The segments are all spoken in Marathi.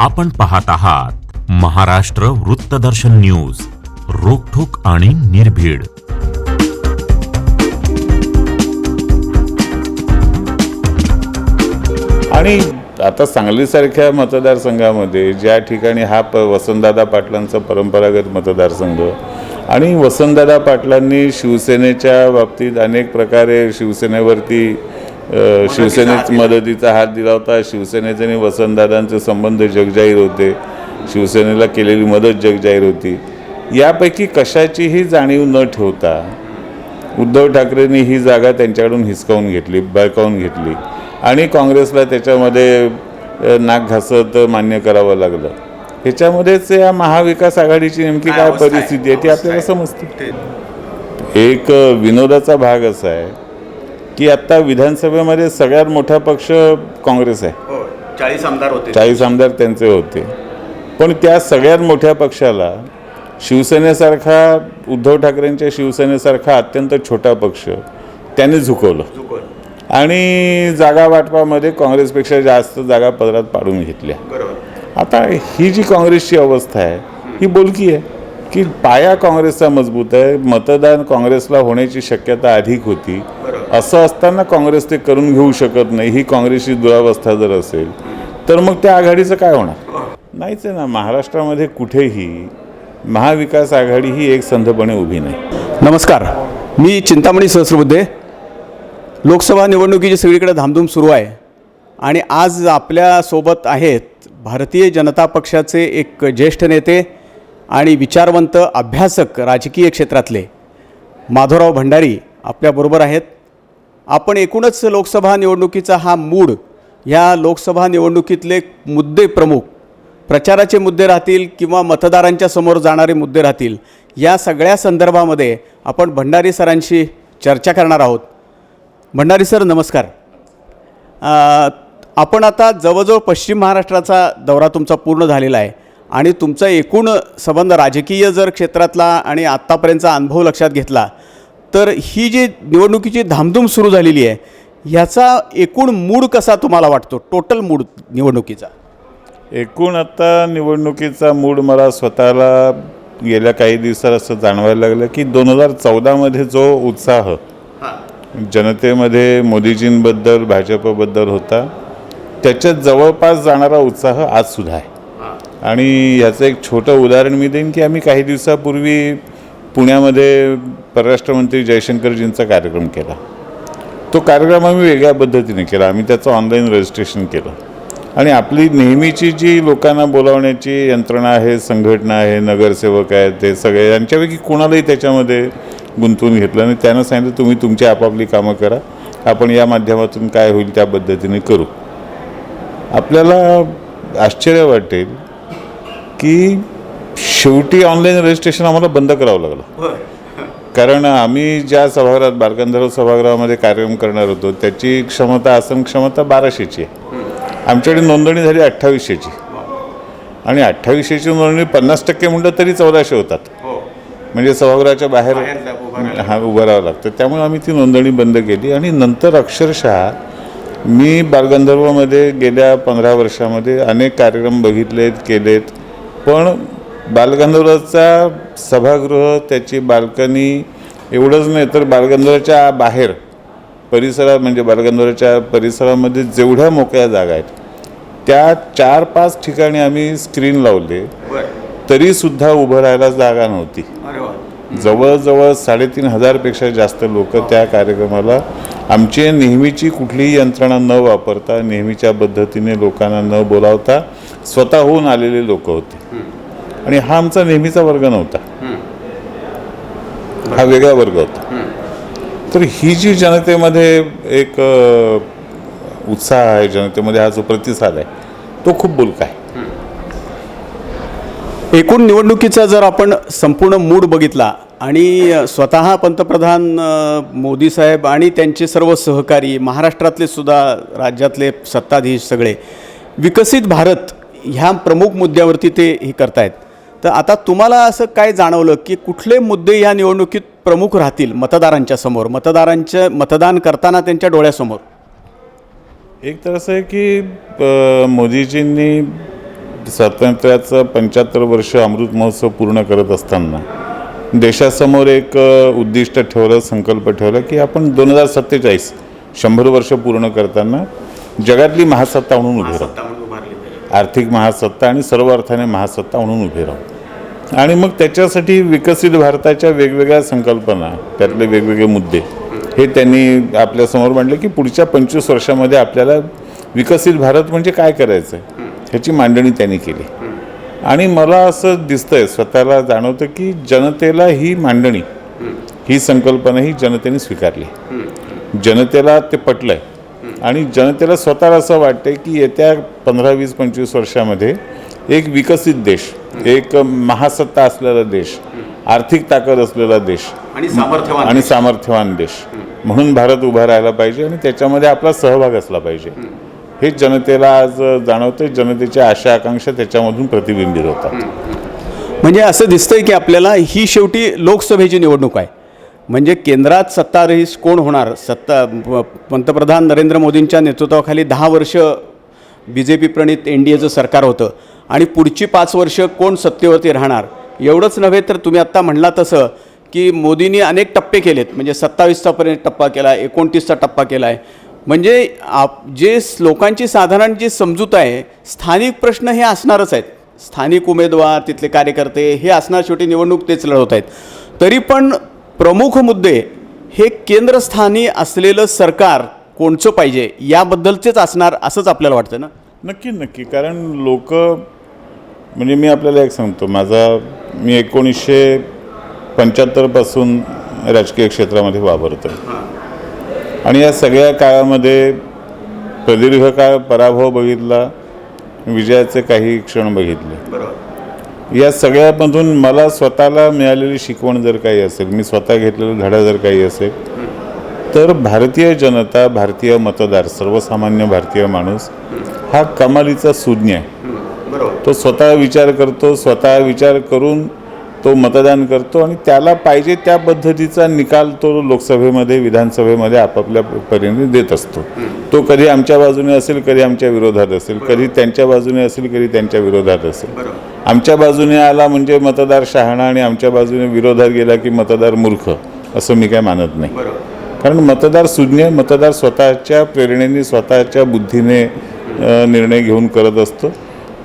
आपण पाहत आहात महाराष्ट्र वृत्तदर्शन न्यूज रोखोक आणि निर्भीड. आणि आता सांगलीसारख्या मतदारसंघामध्ये ज्या ठिकाणी हा प वसंतदादा पाटलांचा परंपरागत मतदारसंघ आणि वसंतदादा पाटलांनी शिवसेनेच्या बाबतीत अनेक प्रकारे शिवसेनेवरती शिवसेनेत मदतीचा हात दिला. होता शिवसेनेचे आणि वसंतदादांचे संबंध जगजाहीर होते. शिवसेनेला केलेली मदत जगजाहीर होती. यापैकी कशाचीही जाणीव न ठेवता उद्धव ठाकरेंनी ही जागा त्यांच्याकडून हिसकावून घेतली बळकावून घेतली. आणि काँग्रेसला त्याच्यामध्ये नाक घासत मान्य करावं लागलं. ह्याच्यामध्येच या महाविकास आघाडीची नेमकी काय परिस्थिती आहे ती आपल्याला समजते. एक विनोदाचा भाग असा आहे. की आत्ता विधानसभेमध्ये सगळ्यात मोठा पक्ष काँग्रेस आहे. हो चाळीस आमदार होते. चाळीस आमदार त्यांचे होते. पण त्या सगळ्यात मोठ्या पक्षाला शिवसेनेसारखा उद्धव ठाकरेंच्या शिवसेनेसारखा अत्यंत छोटा पक्ष त्यांनी झुकवलं. आणि जागा वाटपामध्ये काँग्रेसपेक्षा जास्त जागा पदरात पाडून घेतल्या. बरोबर. आता ही जी काँग्रेसची अवस्था आहे ही बोलकी आहे की पाया काँग्रेसचा मजबूत आहे मतदान काँग्रेसला होण्याची शक्यता अधिक होती. असं असताना काँग्रेस ते करून घेऊ शकत नाही ही काँग्रेसची दुरावस्था जर असेल तर मग त्या आघाडीचं काय होणार? नाहीच आहे ना महाराष्ट्रामध्ये कुठेही महाविकास आघाडी ही एक संधपणे उभी नाही. नमस्कार मी चिंतामणी सहस्रबुद्धे. लोकसभा निवडणुकीची सगळीकडे धामधूम सुरू आहे आणि आज आपल्यासोबत आहेत भारतीय जनता पक्षाचे एक ज्येष्ठ नेते आणि विचारवंत अभ्यासक राजकीय क्षेत्रातले माधवराव भंडारी आपल्याबरोबर आहेत. आपण एकूणच लोकसभा निवडणुकीचा हा मूड ह्या लोकसभा निवडणुकीतले मुद्दे प्रमुख प्रचाराचे मुद्दे राहतील किंवा मतदारांच्या समोर जाणारे मुद्दे राहतील या सगळ्या संदर्भामध्ये आपण भंडारी सरांशी चर्चा करणार आहोत. भंडारी सर नमस्कार. आपण आता जवळजवळ पश्चिम महाराष्ट्राचा दौरा तुमचा पूर्ण झालेला आहे आणि तुमचा एकूण संबंध राजकीय जर क्षेत्रातला आणि आत्तापर्यंतचा अनुभव लक्षात घेतला तर ही जी निवडणुकीची धामधूम सुरू झालेली आहे ह्याचा एकूण मूड कसा तुम्हाला वाटतो? टोटल मूड निवडणुकीचा. एकूण आता निवडणुकीचा मूड मला स्वतःला गेल्या काही दिवसात असं जाणवायला लागलं की दोन हजार चौदामध्ये जो उत्साह जनतेमध्ये मोदीजींबद्दल भाजपबद्दल होता त्याच्यात जवळपास जाणारा उत्साह आजसुद्धा आहे. आणि ह्याचं एक छोटं उदाहरण मी देईन की आम्ही काही दिवसापूर्वी पुण्यामध्ये परराष्ट्रमंत्री जयशंकरजींचा कार्यक्रम केला. तो कार्यक्रम आम्ही वेगळ्या पद्धतीने केला. आम्ही त्याचं ऑनलाईन रजिस्ट्रेशन केलं. आणि आपली नेहमीची जी लोकांना बोलावण्याची यंत्रणा आहे संघटना आहे नगरसेवक आहेत ते सगळे यांच्यापैकी कोणालाही त्याच्यामध्ये गुंतवून घेतलं आणि त्यांना सांगितलं तुम्ही तुमची आपापली कामं करा. आपण या माध्यमातून काय होईल त्या पद्धतीने करू. आपल्याला आश्चर्य वाटेल की शेवटी ऑनलाईन रजिस्ट्रेशन आम्हाला बंद करावं लागलं. कारण आम्ही ज्या सभागृहात बालगंधर्व सभागृहामध्ये कार्यक्रम करणार होतो त्याची क्षमता आसन क्षमता बाराशेची आहे. आमच्याकडे नोंदणी झाली अठ्ठावीसशेची. आणि अठ्ठावीसशेची नोंदणी पन्नास टक्के म्हणलं तरी चौदाशे होतात. म्हणजे सभागृहाच्या बाहेर हा उभं राहावं लागतं. त्यामुळे आम्ही ती नोंदणी बंद केली. आणि नंतर अक्षरशः मी बालगंधर्वमध्ये गेल्या पंधरा वर्षामध्ये अनेक कार्यक्रम बघितलेत केलेत. पण बालगंधर्वचा सभागृह त्याची बाल्कनी एवढंच नाही तर बालगंधर्वच्या बाहेर परिसरात म्हणजे बालगंधर्वच्या परिसरामध्ये जेवढ्या मोकळ्या जागा आहेत त्या चार पाच ठिकाणी आम्ही स्क्रीन लावले. तरीसुद्धा उभं राहायला जागा नव्हती. जवळजवळ साडेतीन हजारपेक्षा जास्त लोक त्या कार्यक्रमाला आमची नेहमीची कुठलीही यंत्रणा न वापरता नेहमीच्या पद्धतीने लोकांना न बोलावता स्वतःहून आलेले लोक होते. आणि हा आमचा नेहमीचा वर्ग नव्हता. हा वेगळा वर्ग होता. तर ही जी जनतेमध्ये एक उत्साह आहे जनतेमध्ये हा जो प्रतिसाद आहे तो खूप बोलका आहे. एकूण निवडणुकीचा जर आपण संपूर्ण मूड बघितला आणि स्वतः पंतप्रधान मोदी साहेब आणि त्यांचे सर्व सहकारी महाराष्ट्रातले सुद्धा राज्यातले सत्ताधीश सगळे विकसित भारत ह्या प्रमुख मुद्द्यावरती ते हे करतायत. तर आता तुम्हाला असं काय जाणवलं की कुठले मुद्दे ह्या निवडणुकीत प्रमुख राहतील मतदारांच्या समोर? मतदारांच्या मतदान करताना त्यांच्या डोळ्यासमोर. एक तर असं आहे की मोदीजींनी स्वातंत्र्याचं पंच्याहत्तर वर्ष अमृत महोत्सव पूर्ण करत असताना देशासमोर एक उद्दिष्ट ठेवलं संकल्प ठेवला की आपण दोन हजार सत्तेचाळीस शंभर वर्ष पूर्ण करताना जगातली महासत्ता म्हणून उभे राहू. आर्थिक महासत्ता आणि सर्व अर्थाने महासत्ता म्हणून उभे राहू. आणि मग त्याच्यासाठी विकसित भारताच्या वेगवेगळ्या संकल्पना त्यातले वेगवेगळे मुद्दे हे त्यांनी आपल्यासमोर मांडले की पुढच्या पंचवीस वर्षामध्ये आपल्याला विकसित भारत म्हणजे काय करायचं आहे ह्याची मांडणी त्यांनी केली. आणि मला असं दिसतंय स्वतःला जाणवतं की जनतेला ही मांडणी ही संकल्पना ही जनतेने स्वीकारली. जनतेला ते पटलंय. आणि जनतेला स्वतःला असं वाटतंय की येत्या पंधरा वीस पंचवीस वर्षामध्ये एक विकसित देश एक महासत्ता असलेला देश आर्थिक ताकद असलेला देश आणि सामर्थ्यवान आणि सामर्थ्यवान देश. म्हणून भारत उभा राहायला पाहिजे आणि त्याच्यामध्ये आपला सहभाग असला पाहिजे. हे जनतेला आज जाणवते जनतेच्या आशा आकांक्षा त्याच्यामधून प्रतिबिंबित होतात. म्हणजे असं दिसतंय की आपल्याला ही शेवटी लोकसभेची निवडणूक आहे. म्हणजे केंद्रात सत्तारहीस कोण होणार? सत्ता पंतप्रधान नरेंद्र मोदींच्या नेतृत्वाखाली दहा वर्ष बी जे पी प्रणित एन डी एचं सरकार होतं. आणि पुढची पाच वर्ष कोण सत्तेवरती राहणार? एवढंच नव्हे तर तुम्ही आत्ता म्हणला तसं की मोदींनी अनेक टप्पे केलेत. म्हणजे सत्तावीसचा पर्यंत टप्पा केला आहे एकोणतीसचा टप्पा केला आहे म्हणजे आप जे लोकांची साधारण जी समजूत आहे स्थानिक प्रश्न हे असणारच आहेत. स्थानिक उमेदवार तिथले कार्यकर्ते हे असणार शेवटी निवडणूक तेच लढवत आहेत. तरी पण प्रमुख मुद्दे हे केंद्रस्थानी असलेलं सरकार कोणचं पाहिजे? याबद्दलचेच असणार असंच आपल्याला वाटतं ना? नक्की नक्की. कारण लोक म्हणजे मी आपल्याला एक सांगतो माझा मी एकोणीसशे पंच्याहत्तरपासून राजकीय क्षेत्रामध्ये वावरतो आणि या सगळ्या काळामध्ये प्रदीर्घ काळ पराभव बघितला विजयाचे काही क्षण बघितले. या सगळ्यामधून मला स्वतःला मिळालेली शिकवण जर काही असेल मी स्वतः घेतलेला धडा जर काही असेल तर भारतीय जनता भारतीय मतदार सर्वसामान्य भारतीय माणूस हा कमालीचा सुज्ञ आहे. तो स्वतः विचार करतो स्वतः विचार करून तो मतदान करतो आणि त्याला पाहिजे त्या पद्धतीचा निकाल तो लोकसभेमध्ये विधानसभेमध्ये आपापल्या परीने देत असतो. तो कधी आमच्या बाजूने असेल कधी आमच्या विरोधात असेल कधी त्यांच्या बाजूने असेल कधी त्यांच्या विरोधात असेल. आमच्या बाजूने आला म्हणजे मतदार शहाणा आणि आमच्या बाजूने विरोधात गेला की मतदार मूर्ख असं मी काय मानत नाही. कारण मतदार सुज्ञ मतदार स्वतःच्या प्रेरणेने स्वतःच्या बुद्धीने निर्णय घेऊन करत असतो.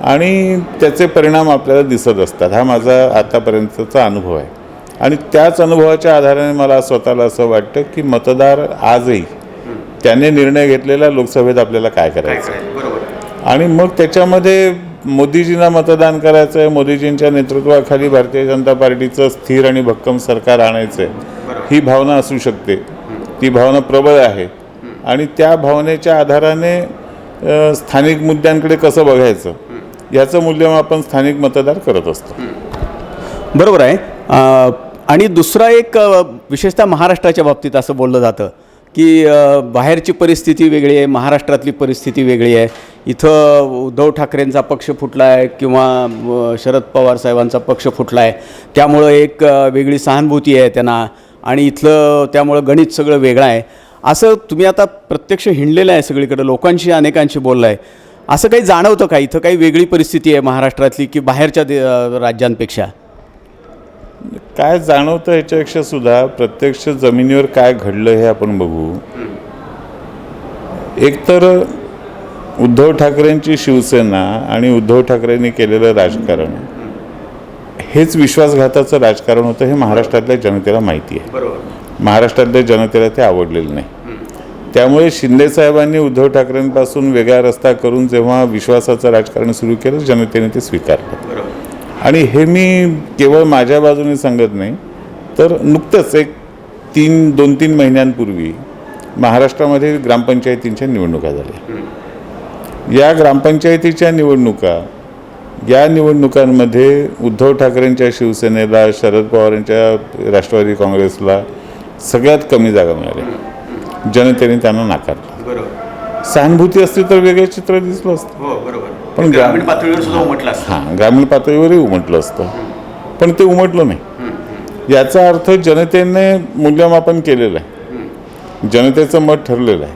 आणि त्याचे परिणाम आपल्याला दिसत असतात. हा माझा आतापर्यंतचा अनुभव आहे. आणि त्याच अनुभवाच्या आधाराने मला स्वतःला असं वाटतं की मतदार आजही त्याने निर्णय घेतलेला लोकसभेत आपल्याला काय करायचं? आहे. आणि मग त्याच्यामध्ये मोदीजींना मतदान करायचं आहे मोदीजींच्या नेतृत्वाखाली भारतीय जनता पार्टीचं स्थिर आणि भक्कम सरकार आणायचं आहे ही भावना असू शकते. ती भावना प्रबळ आहे. आणि त्या भावनेच्या आधाराने स्थानिक मुद्द्यांकडे कसं बघायचं? याचं मूल्यमापन स्थानिक मतदार करत असतो. बरोबर आहे. आणि दुसरा एक विशेषतः महाराष्ट्राच्या बाबतीत असं बोललं जातं की बाहेरची परिस्थिती वेगळी आहे महाराष्ट्रातली परिस्थिती वेगळी आहे. इथं उद्धव ठाकरेंचा पक्ष फुटला आहे किंवा शरद पवार साहेबांचा पक्ष फुटला आहे त्यामुळं एक वेगळी सहानुभूती आहे त्यांना आणि इथलं त्यामुळं गणित सगळं वेगळं आहे. असं तुम्ही आता प्रत्यक्ष हिंडलेलं आहे सगळीकडे लोकांशी अनेकांशी बोललं आहे असं काही जाणवतं का? इथं काही वेगळी परिस्थिती आहे महाराष्ट्रातली की बाहेरच्या दे राज्यांपेक्षा? काय जाणवतं ह्याच्यापेक्षा सुद्धा प्रत्यक्ष जमिनीवर काय घडलं हे आपण बघू. एकतर उद्धव ठाकरेंची शिवसेना आणि उद्धव ठाकरेंनी केलेलं राजकारण हेच विश्वासघाताचं राजकारण होतं हे महाराष्ट्रातल्या जनतेला माहिती आहे. महाराष्ट्रातल्या जनतेला ते आवडलेलं नाही. त्यामुळे शिंदे साहेबांनी उद्धव ठाकरेंपासून वेगळा रस्ता करून जेव्हा विश्वासाचं राजकारण सुरू केलं जनतेने ते स्वीकारलं. आणि हे मी केवळ माझ्या बाजूने सांगत नाही तर नुकतंच एक तीन दोन तीन महिन्यांपूर्वी महाराष्ट्रामध्ये ग्रामपंचायतींच्या निवडणुका झाल्या. या ग्रामपंचायतीच्या निवडणुका या निवडणुकांमध्ये उद्धव ठाकरेंच्या शिवसेनेला शरद पवारांच्या राष्ट्रवादी काँग्रेसला सगळ्यात कमी जागा मिळाल्या. जनतेने त्यांना नाकारलं. सहानुभूती असती तर वेगळं चित्र दिसलं असतं. हो बरोबर. पण ग्रामीण पातळीवर सुद्धा हां ग्रामीण पातळीवरही उमटलं असतं. पण ते उमटलं नाही. याचा अर्थ जनतेने मूल्यमापन केलेलं आहे. जनतेचं मत ठरलेलं आहे.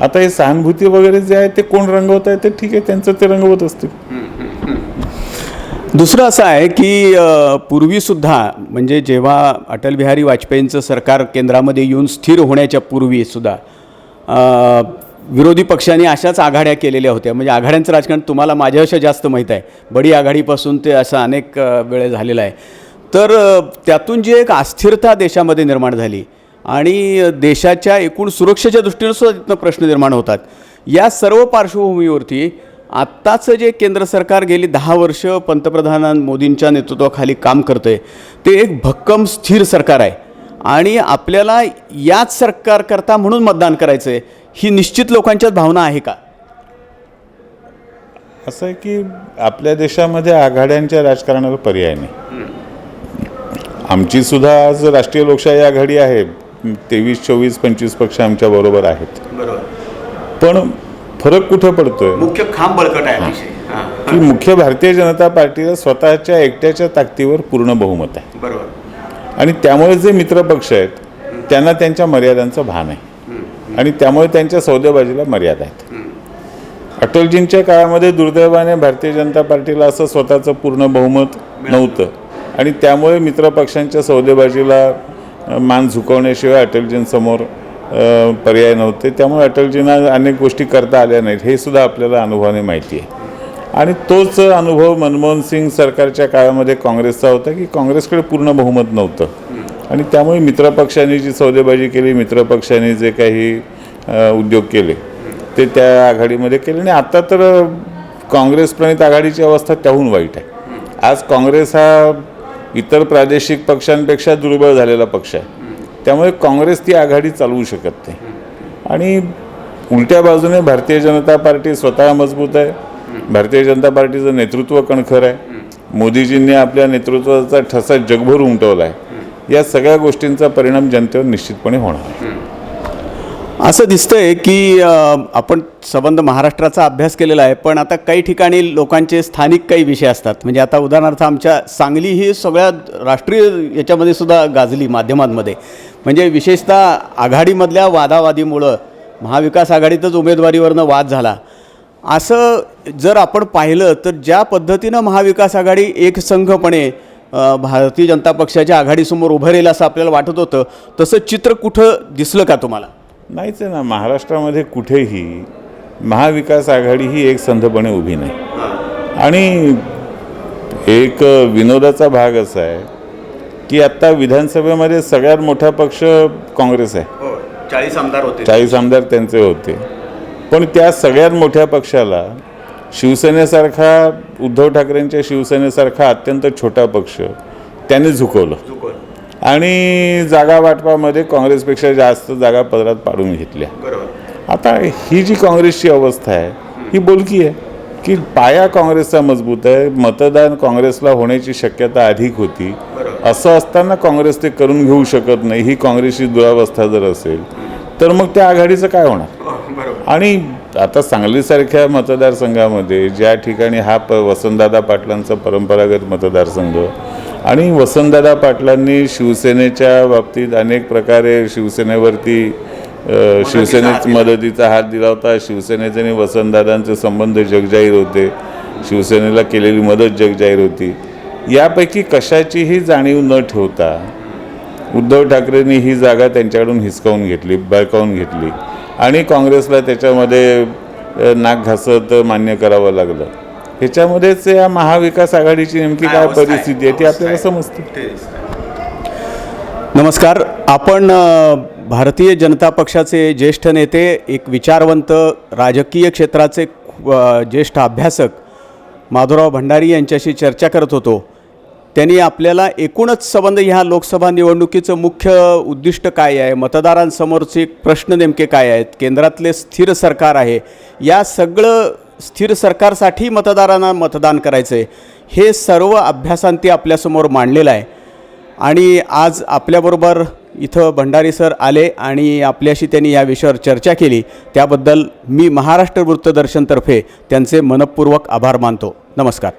आता हे सहानुभूती वगैरे जे आहे ते कोण रंगवत आहे ते ठीक आहे त्यांचं ते रंगवत असतील. दुसरं असं आहे की पूर्वीसुद्धा म्हणजे जेव्हा अटल बिहारी वाजपेयींचं सरकार केंद्रामध्ये येऊन स्थिर होण्याच्या पूर्वीसुद्धा विरोधी पक्षांनी अशाच आघाड्या केलेल्या होत्या. म्हणजे आघाड्यांचं राजकारण तुम्हाला माझ्यापेक्षा जास्त माहीत आहे. बडी आघाडीपासून ते असं अनेक वेळ वेळे झालेलं आहे. तर त्यातून जी एक अस्थिरता देशामध्ये निर्माण झाली आणि देशाच्या एकूण सुरक्षेच्या दृष्टीनं सुद्धा तिथनं प्रश्न निर्माण होतात. या सर्व पार्श्वभूमीवरती आत्ताचं जे केंद्र सरकार गेली दहा वर्ष पंतप्रधान मोदींच्या नेतृत्वाखाली काम करतं आहे ते एक भक्कम स्थिर सरकार आहे. आणि आपल्याला याच सरकारकरता म्हणून मतदान करायचं आहे ही निश्चित लोकांच्यात भावना आहे का? असं आहे की आपल्या देशामध्ये आघाड्यांच्या राजकारणाला पर्याय नाही. आमची सुद्धा आज राष्ट्रीय लोकशाही आघाडी आहे तेवीस चोवीस पंचवीस पक्ष आमच्या बरोबर आहेत. पण फरक कुठं पडतोय? मुख्य खांब बळकट आहे अतिशय. की मुख्य भारतीय जनता पार्टीला स्वतःच्या एकट्याच्या ताकदीवर पूर्ण बहुमत आहे. बरोबर. आणि त्यामुळे जे मित्रपक्ष आहेत त्यांना त्यांच्या मर्यादांचं भान आहे. आणि त्यामुळे त्यांच्या सौदेबाजीला मर्यादा आहेत. अटलजींच्या काळामध्ये दुर्दैवाने भारतीय जनता पार्टीला असं स्वतःचं पूर्ण बहुमत नव्हतं. आणि त्यामुळे मित्रपक्षांच्या सौदेबाजीला मान झुकवण्याशिवाय अटलजींसमोर पर्याय नव्हते. त्यामुळे अटलजींना अनेक गोष्टी करता आल्या नाहीत. हे सुद्धा आपल्याला अनुभवाने माहिती आहे. आणि तोच अनुभव मनमोहन सिंग सरकारच्या काळामध्ये काँग्रेसचा होता की काँग्रेसकडे पूर्ण बहुमत नव्हतं. आणि त्यामुळे मित्रपक्षांनी जी सौदेबाजी केली मित्रपक्षांनी जे काही उद्योग केले ते त्या आघाडीमध्ये केले. आणि आता तर अ, काँग्रेस प्रणित आघाडीची अवस्था त्याहून वाईट आहे. आज काँग्रेस हा इतर प्रादेशिक पक्षांपेक्षा दुर्बळ झालेला पक्ष आहे. त्यामुळे काँग्रेस ती आघाडी चालवू शकत नाही. आणि उलट्या बाजूने भारतीय जनता पार्टी स्वतः मजबूत आहे. भारतीय जनता पार्टीचं नेतृत्व कणखर आहे. मोदीजींनी आपल्या नेतृत्वाचा ठसा जगभर उमटवला आहे या सगळ्या गोष्टींचा परिणाम जनतेवर निश्चितपणे होणार आहे. असं दिसतंय की आपण संबंध महाराष्ट्राचा अभ्यास केलेला आहे पण आता काही ठिकाणी लोकांचे स्थानिक काही विषय असतात. म्हणजे आता उदाहरणार्थ आमच्या सांगली ही सगळ्या राष्ट्रीय याच्यामध्ये सुद्धा गाजली माध्यमांमध्ये. म्हणजे विशेषतः आघाडीमधल्या वादावादीमुळं महाविकास आघाडीतच उमेदवारीवरनं वाद झाला. असं जर आपण पाहिलं तर ज्या पद्धतीनं महाविकास आघाडी एकसंघपणे भारतीय जनता पक्षाच्या आघाडीसमोर उभं राहील असं आपल्याला वाटत होतं तसं चित्र कुठं दिसलं का तुम्हाला? नाहीच आहे ना. महाराष्ट्रामध्ये कुठेही महाविकास आघाडी ही एक संधपणे उभी नाही. आणि एक विनोदाचा भाग असा आहे की आत्ता विधानसभेमध्ये सगळ्यात मोठा पक्ष काँग्रेस आहे. चाळीस आमदार होते. चाळीस आमदार त्यांचे होते. पण त्या सगळ्यात मोठ्या पक्षाला शिवसेनेसारखा उद्धव ठाकरेंच्या शिवसेनेसारखा अत्यंत छोटा पक्ष त्यांनी झुकवलं. आणि जागा वाटपामध्ये काँग्रेसपेक्षा जास्त जागा पदरात पाडून घेतल्या. आता ही जी काँग्रेसची अवस्था आहे ही बोलकी आहे. की पाया काँग्रेसचा मजबूत आहे मतदान काँग्रेसला होण्याची शक्यता अधिक होती. असं असताना काँग्रेस ते करून घेऊ शकत नाही ही काँग्रेसची दुरावस्था जर असेल तर मग त्या आघाडीचं काय होणार? आणि आता सांगलीसारख्या मतदारसंघामध्ये ज्या ठिकाणी हा प वसंतदादा पाटलांचा परंपरागत मतदारसंघ आणि वसंतदादा पाटलांनी शिवसेनेच्या बाबतीत अनेक प्रकारे शिवसेनेवरती शिवसेनेत मदतीचा हात दिला होता. शिवसेनेचे आणि वसंतदादांचे संबंध जगजाहीर होते. शिवसेनेला केलेली मदत जगजाहीर होती. यापैकी कशाचीही जाणीव न ठेवता उद्धव ठाकरेंनी ही जागा त्यांच्याकडून हिसकावून घेतली बळकावून घेतली. आणि काँग्रेसला त्याच्यामध्ये नाक घासत मान्य करावं लागलं. ह्याच्यामध्येच या महाविकास आघाडीची नेमकी काय परिस्थिती आहे ती आपल्याला समजते. नमस्कार. आपण भारतीय जनता पक्षाचे ज्येष्ठ नेते एक विचारवंत राजकीय क्षेत्राचे ज्येष्ठ अभ्यासक माधवराव भंडारी यांच्याशी चर्चा करत होतो. त्यांनी आपल्याला एकूणच संबंध ह्या लोकसभा निवडणुकीचं मुख्य उद्दिष्ट काय आहे? मतदारांसमोरचे प्रश्न नेमके काय आहेत? केंद्रातले स्थिर सरकार आहे. या सगळं स्थिर सरकारसाठी मतदारांना मतदान करायचं आहे हे सर्व अभ्यासांती आपल्यासमोर मांडलेलं आहे. आणि आज आपल्याबरोबर इथं भंडारी सर आले आणि आपल्याशी त्यांनी या विषयावर चर्चा केली. त्याबद्दल मी महाराष्ट्र वृत्तदर्शनतर्फे त्यांचे मनपूर्वक आभार मानतो. नमस्कार.